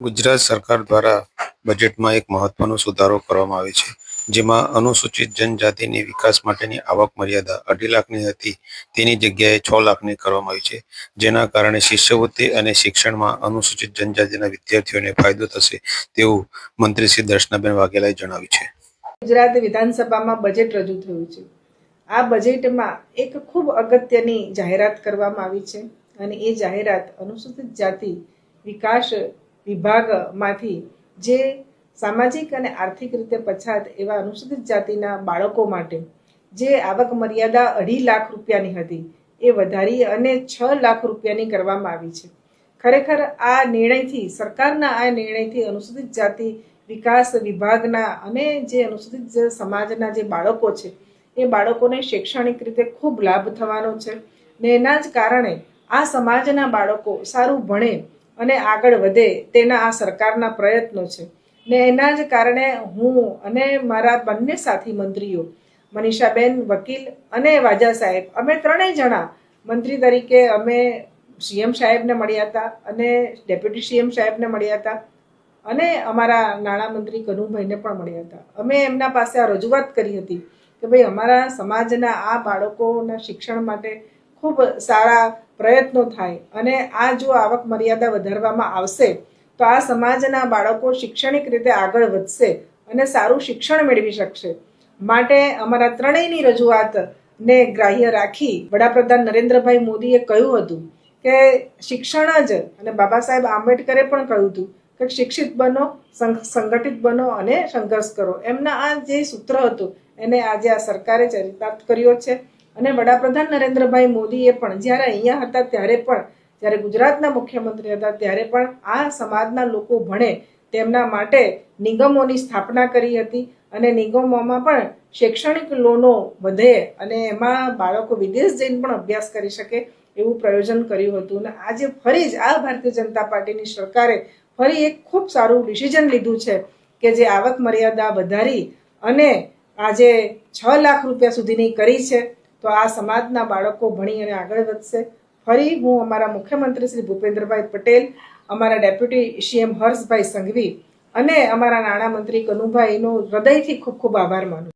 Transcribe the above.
ગુજરાત સરકાર દ્વારા બજેટમાં એક મહત્વનો સુધારો કરવામાં આવે છે, જેમાં અનુસૂચિત જનજાતિની વિકાસ માટેની આવક મર્યાદા અઢી લાખની હતી. તેની જગ્યાએ છ લાખની કરવામાં આવી છે, જેના કારણે શિષ્યવૃત્તિ અને શિક્ષણમાં અનુસૂચિત જનજાતિના વિદ્યાર્થીઓને ફાયદો થશે તેવું મંત્રી શ્રી દર્શનાબેન વાઘેલાએ જણાવ્યું છે. ગુજરાત વિધાનસભામાં બજેટ રજૂ થયું છે. આ બજેટમાં એક ખૂબ અગત્યની જાહેરાત કરવામાં આવી છે અને એ જાહેરાત અનુસૂચિત જાતિ વિકાસ વિભાગમાંથી જે સામાજિક અને આર્થિક રીતે પછાત એવા અનુસૂચિત જાતિના બાળકો માટે જે આવક મર્યાદા અઢી લાખ રૂપિયાની હતી, એ વધારી અને છ લાખ રૂપિયાની કરવામાં આવી છે. ખરેખર આ નિર્ણયથી, સરકારના આ નિર્ણયથી અનુસૂચિત જાતિ વિકાસ વિભાગના અને જે અનુસૂચિત સમાજના જે બાળકો છે, એ બાળકોને શૈક્ષણિક રીતે ખૂબ લાભ થવાનો છે ને એના જ કારણે આ સમાજના બાળકો સારું ભણે અને આગળ વધે તેના આ સરકારના પ્રયત્નો છે. ને એના જ કારણે હું અને મારા બંને સાથી મંત્રીઓ, મનીષાબેન, વકીલ અને વાજા સાહેબ, અમે ત્રણેય જણા મંત્રી તરીકે અમે સીએમ સાહેબને મળ્યા હતા અને ડેપ્યુટી સીએમ સાહેબને મળ્યા હતા અને અમારા નાણામંત્રી કનુભાઈને પણ મળ્યા હતા. અમે એમના પાસે આ રજૂઆત કરી હતી કે ભાઈ અમારા સમાજના આ બાળકોના શિક્ષણ માટે ખૂબ સારા પ્રયત્નો થાય અને આ જો આવક મર્યાદા વધારવામાં આવશે, તો આ સમાજના બાળકો શૈક્ષણિક રીતે આગળ વધશે અને સારું શિક્ષણ મેળવી શકશે. માટે અમારા ત્રણેયની રજૂઆતને ગ્રાહ્ય રાખી વડાપ્રધાન નરેન્દ્રભાઈ મોદીએ કહ્યું હતું કે શિક્ષણ જ, અને બાબા સાહેબ આંબેડકરે પણ કહ્યું હતું કે શિક્ષિત બનો સંગઠિત બનો અને સંઘર્ષ કરો. એમના આ જે સૂત્ર હતું, એને આજે આ સરકારે ચરિતાર્થ કર્યો છે. અને વડાપ્રધાન નરેન્દ્રભાઈ મોદીએ પણ જ્યારે અહીંયા હતા ત્યારે પણ, જ્યારે ગુજરાતના મુખ્યમંત્રી હતા ત્યારે પણ આ સમાજના લોકો ભણે તેમના માટે નિગમોની સ્થાપના કરી હતી અને નિગમોમાં પણ શૈક્ષણિક લોનો વધે અને એમાં બાળકો વિદેશ જઈને પણ અભ્યાસ કરી શકે એવું પ્રયોજન કર્યું હતું. અને આજે ફરી જ આ ભારતીય જનતા પાર્ટીની સરકારે ફરી એક ખૂબ સારું ડિસિઝન લીધું છે કે જે આવક મર્યાદા વધારી અને આજે છ લાખ રૂપિયા સુધીની કરી છે. તો આ સમાજના બાળકો ભણી અને આગળ વધશે. ફરી હું અમારા મુખ્યમંત્રી શ્રી ભૂપેન્દ્રભાઈ પટેલ, અમારા ડેપ્યુટી સીએમ હર્ષભાઈ સંઘવી અને અમારા નાણામંત્રી કનુભાઈનો હૃદયથી ખૂબ ખૂબ આભાર માનું